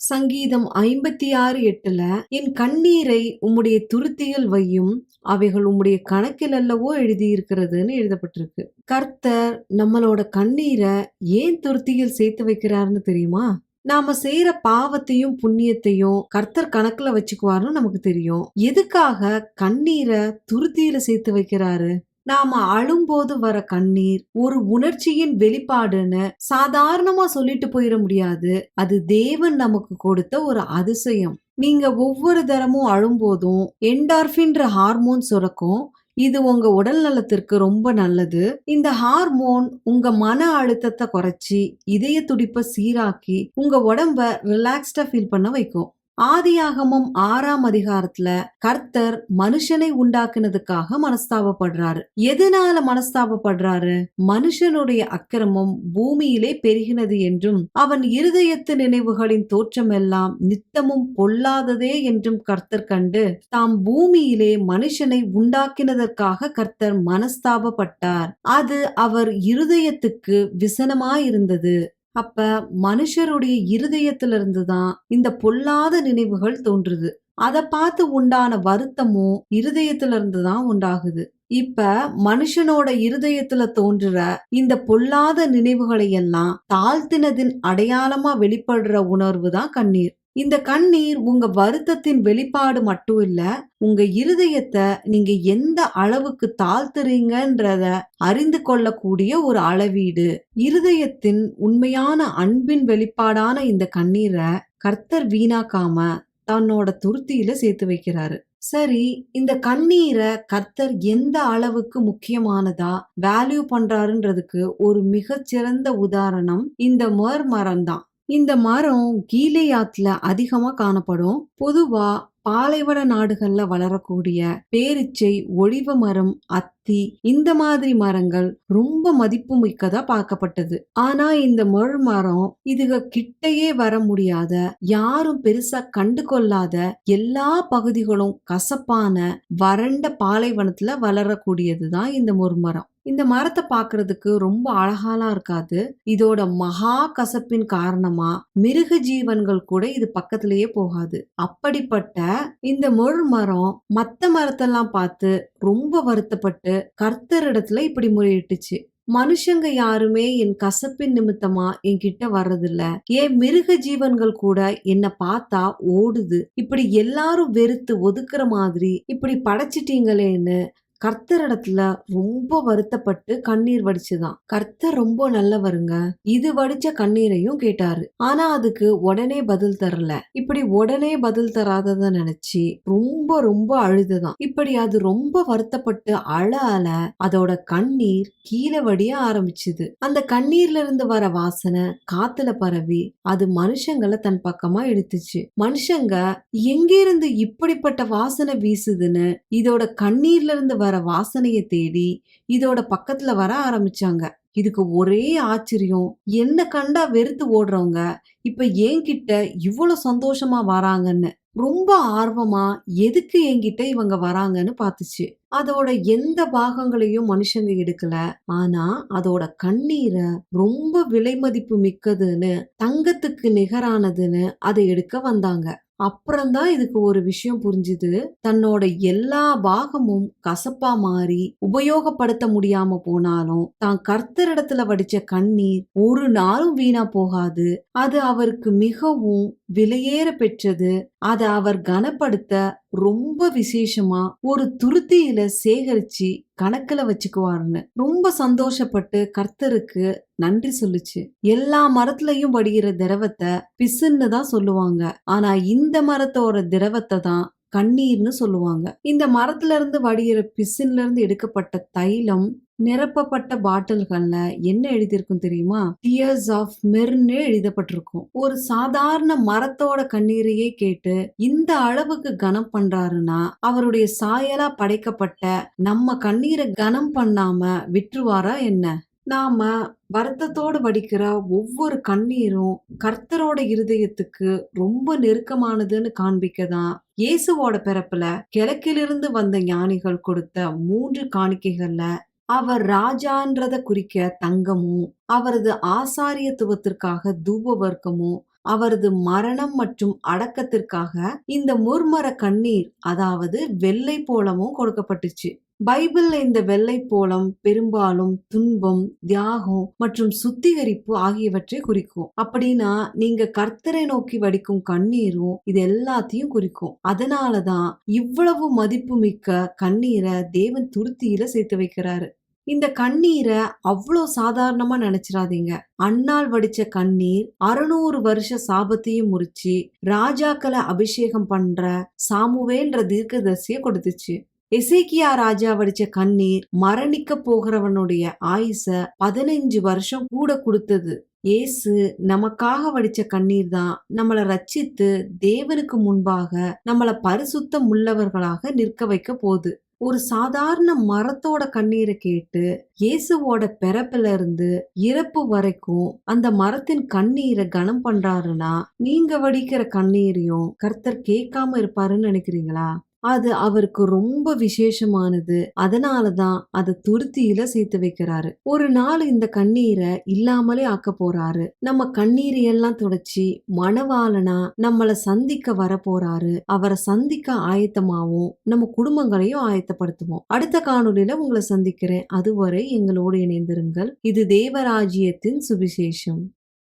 சங்கீதம் ஐம்பத்தி ஆறு எட்டுல என் கண்ணீரை உம்முடைய துருத்தியில் வையும் அவைகள் உம்முடைய கணக்கில் அல்லவோ எழுதியிருக்கிறதுன்னு எழுதப்பட்டிருக்கு. கர்த்தர் நம்மளோட கண்ணீரை ஏன் துருத்தியில் சேர்த்து வைக்கிறாருன்னு தெரியுமா? நாம செய்யற பாவத்தையும் புண்ணியத்தையும் கர்த்தர் கணக்குல வச்சுக்குவாருன்னு நமக்கு தெரியும். எதுக்காக கண்ணீரை துருத்தியில சேர்த்து வைக்கிறாரு? நாம அழும்போது வர கண்ணீர் ஒரு உணர்ச்சியின் வெளிப்பாடுன்னு சாதாரணமா சொல்லிட்டு போயிட முடியாது. அது தேவன் நமக்கு கொடுத்த ஒரு அதிசயம். நீங்க ஒவ்வொரு தரமும் அழும்போதும் என்டார்பின்ற ஹார்மோன் சுரக்கும். இது உங்க உடல் நலத்திற்கு ரொம்ப நல்லது. இந்த ஹார்மோன் உங்க மன அழுத்தத்தை குறைச்சி இதய துடிப்பை சீராக்கி உங்க உடம்ப ரிலாக்ஸ்டா ஃபீல் பண்ண வைக்கும். ஆதியாகமும் ஆறாம் அதிகாரத்துல கர்த்தர் மனுஷனை உண்டாக்குனதுக்காக மனஸ்தாபப்படுறாரு. எதனால மனஸ்தாபப்படுறாரு? மனுஷனுடைய அக்கிரமம் பூமியிலே பெருகினது என்றும் அவன் இருதயத்து நினைவுகளின் தோற்றம் எல்லாம் நித்தமும் பொல்லாததே என்றும் கர்த்தர் கண்டு தாம் பூமியிலே மனுஷனை உண்டாக்கினதற்காக கர்த்தர் மனஸ்தாபப்பட்டார். அது அவர் இருதயத்துக்கு விசனமாயிருந்தது. அப்ப மனுஷருடைய இருதயத்திலிருந்து தான் இந்த பொல்லாத நினைவுகள் தோன்றுது. அதை பார்த்து உண்டான வருத்தமும் இருதயத்திலிருந்து தான் உண்டாகுது. இப்ப மனுஷனோட இருதயத்துல தோன்றுற இந்த பொல்லாத நினைவுகளை எல்லாம் தாழ்த்தினதின் அடையாளமா வெளிப்படுற உணர்வு தான் கண்ணீர். இந்த கண்ணீர் உங்க வருத்தத்தின் வெளிப்பாடு மட்டும் இல்ல உங்க இருதயத்தை நீங்க எந்த அளவுக்கு தாழ்த்துறீங்கன்றத அறிந்து கொள்ளக்கூடிய ஒரு அளவீடு. இருதயத்தின் உண்மையான அன்பின் வெளிப்பாடான இந்த கண்ணீரை கர்த்தர் வீணாக்காம தன்னோட துருத்தியில சேர்த்து வைக்கிறாரு. சரி இந்த கண்ணீரை கர்த்தர் எந்த அளவுக்கு முக்கியமானதா வேல்யூ பண்றாருன்றதுக்கு ஒரு மிகச்சிறந்த உதாரணம் இந்த மர் மரம் தான் இந்த மரம் கீலேயாத்துல அதிகமா காணப்படும். பொதுவா பாலைவன நாடுகள்ல வளரக்கூடிய பேரிச்சை ஒளிவ மரம் அத்தி இந்த மாதிரி மரங்கள் ரொம்ப மதிப்பு மிக்கதா பார்க்கப்பட்டது. ஆனா இந்த மொழ் மரம் இதுக கிட்டையே வர முடியாத யாரும் பெருசா கண்டு கொள்ளாத எல்லா பகுதிகளும் கசப்பான வறண்ட பாலைவனத்துல வளரக்கூடியதுதான் இந்த முர்மரம் இந்த மரத்தை பாக்குறதுக்கு ரொம்ப அழகாலாம் இருக்காது. இதோட மகா கசப்பின் காரணமா மிருக ஜீவன்கள் கூட இது பக்கத்திலேயே போகாது. அப்படிப்பட்ட இந்த முள் மரம் மத்த மரத்தெல்லாம் பார்த்து ரொம்ப வருத்தப்பட்டு கர்த்தரிடத்துல இப்படி முறையிட்டுச்சு. மனுஷங்க யாருமே என் கசப்பின் நிமித்தமா என்கிட்ட வர்றதில்ல. ஏன் மிருக ஜீவன்கள் கூட என்ன பார்த்தா ஓடுது. இப்படி எல்லாரும் வெறுத்து ஒதுக்குற மாதிரி இப்படி படைச்சிட்டீங்களேன்னு கர்த்தரிடத்துல ரொம்ப வருத்தப்பட்டு கண்ணீர் வடிச்சுதான். கர்த்தர் ரொம்ப நல்லவருங்க. இது வடிச்ச கண்ணீரையும் கேட்டாரு. ஆனா அதுக்கு உடனே பதில் தரல. இப்படி உடனே பதில் தராதத நினைச்சு ரொம்ப ரொம்ப அழுதுதான். இப்படி அது ரொம்ப வருத்தப்பட்டு அழ அழ அதோட கண்ணீர் கீழே வடிய ஆரம்பிச்சுது. அந்த கண்ணீர்ல இருந்து வர வாசனை காத்துல பரவி அது மனுஷங்களை தன் பக்கமா இழுத்துச்சு. மனுஷங்க எங்கிருந்து இப்படிப்பட்ட வாசனை வீசுதுன்னு இதோட கண்ணீர்ல இருந்து வர வர வாசனையை தேடி இதோட பக்கத்துல வர ஆரம்பிச்சாங்க. இதுக்கு ஒரே ஆச்சரியம். என்ன கண்டா வெறுத்து ஓடுறவங்க இப்ப என்கிட்ட இவ்வளவு சந்தோஷமா வராங்கன்னு. ரொம்ப ஆர்வமா எதுக்கு என்கிட்ட இவங்க வராங்கன்னு பாத்துச்சு. அதோட எந்த பாகங்களையும் மனுஷங்க எடுக்கல. ஆனா அதோட கண்ணீரை ரொம்ப விலை மதிப்பு மிக்கதுன்னு தங்கத்துக்கு நிகரானதுன்னு அதை எடுக்க வந்தாங்க. அப்புறம்தான் இதுக்கு ஒரு விஷயம் புரிஞ்சுது. தன்னோட எல்லா பாகமும் கசப்பா மாறி உபயோகப்படுத்த முடியாம போனாலும் தான் கர்த்தரிடத்துல வடிச்ச கண்ணீர் ஒரு நாளும் வீணா போகாது. அது அவருக்கு மிகவும் விலையேற பெற்றது. அதை அவர் கனப்படுத்த ரொம்ப விசேஷமா ஒரு துருத்தியில சேகரிச்சு கணக்குல வச்சுக்குவாருன்னு. ரொம்ப சந்தோஷப்பட்டு கர்த்தருக்கு நன்றி சொல்லுச்சு. எல்லா மரத்துலயும் வடிகிற திரவத்தை பிசுன்னு தான் சொல்லுவாங்க. ஆனா இந்த மரத்தோட திரவத்தை தான் கண்ணீர்னு சொல்லுவாங்க. இந்த மரத்துல இருந்து வடிகிற பிசின்ல இருந்து எடுக்கப்பட்ட தைலம் நிரப்பப்பட்ட பாட்டில்கள்ல என்ன எழுதியிருக்கும் தெரியுமா? டியர்ஸ் ஆஃப் மெர்னு எழுதப்பட்டிருக்கும். ஒரு சாதாரண மரத்தோட கண்ணீரையே கேட்டு இந்த அளவுக்கு கனம் பண்றாருன்னா அவருடைய சாயலா படைக்கப்பட்ட நம்ம கண்ணீரை கனம் பண்ணாம விட்டுருவாரா என்ன? நாம வருத்தத்தோடு வடிக்கிற ஒவ்வொரு கண்ணீரும் கர்த்தரோட இருதயத்துக்கு ரொம்ப நெருக்கமானதுன்னு காண்பிக்கதான் இயேசுவோட பிறப்புல கிழக்கிலிருந்து வந்த ஞானிகள் கொடுத்த மூன்று காணிக்கைகள்ல அவர் ராஜான்றத குறிக்க தங்கமும் அவரது ஆசாரியத்துவத்திற்காக தூப வர்க்கமும் அவரது மரணம் மற்றும் அடக்கத்திற்காக இந்த முர்மர கண்ணீர் அதாவது வெள்ளை போலமும் கொடுக்கப்பட்டுச்சு. பைபிள்ல இந்த வெள்ளை போலம் பெரும்பாலும் துன்பம் தியாகம் மற்றும் சுத்திகரிப்பு ஆகியவற்றை குறிக்கும். அப்படின்னா நீங்க கர்த்தரை நோக்கி வடிக்கும் கண்ணீரும் இது எல்லாத்தையும் குறிக்கும். அதனாலதான் இவ்வளவு மதிப்புமிக்க கண்ணீரை தேவன் துருத்தியில சேர்த்து வைக்கிறாரு. இந்த கண்ணீரை அவ்வளோ சாதாரணமா நினைச்சிடாதீங்க அன்னாள் வடிச்ச கண்ணீர் அறுநூறு வருஷ சாபத்தையும் முறிச்சு ராஜாக்களை அபிஷேகம் பண்ற சாமுவேல்ன்ற தீர்க்கதரிசிய கொடுத்துச்சு. எசேக்கியா ராஜா வடிச்ச கண்ணீர் மரணிக்க போகிறவனுடைய ஆயுச பதினஞ்சு வருஷம் கூட கொடுத்தது. இயேசு நமக்காக வடிச்ச கண்ணீர் தான் நம்மளை ரச்சித்து தேவனுக்கு முன்பாக நம்மளை பரிசுத்தம் உள்ளவர்களாக நிற்க வைக்க போகுது. ஒரு சாதாரண மரத்தோட கண்ணீரை கேட்டு இயேசுவோட பிறப்புல இருந்து இறப்பு வரைக்கும் அந்த மரத்தின் கண்ணீரை கனம் பண்றாருன்னா நீங்க வடிக்கிற கண்ணீரையும் கர்த்தர் கேட்காம இருப்பாருன்னு நினைக்கிறீங்களா? அது அவருக்கு ரொம்ப விசேஷமானது. அதனாலதான் அதை துருத்தியில சேர்த்து வைக்கிறாரு. ஒரு நாள் இந்த கண்ணீரை இல்லாமலே ஆக்க போறாரு. நம்ம கண்ணீரை எல்லாம் துடைச்சி மணவாளனா நம்மள சந்திக்க வர போறாரு. அவரை சந்திக்க ஆயத்தமாவும் நம்ம குடும்பங்களையும் ஆயத்தப்படுத்துவோம். அடுத்த காணொலியில உங்களை சந்திக்கிறேன். அதுவரை எங்களோடு இணைந்திருங்கள். இது தேவராஜ்யத்தின் சுவிசேஷம்.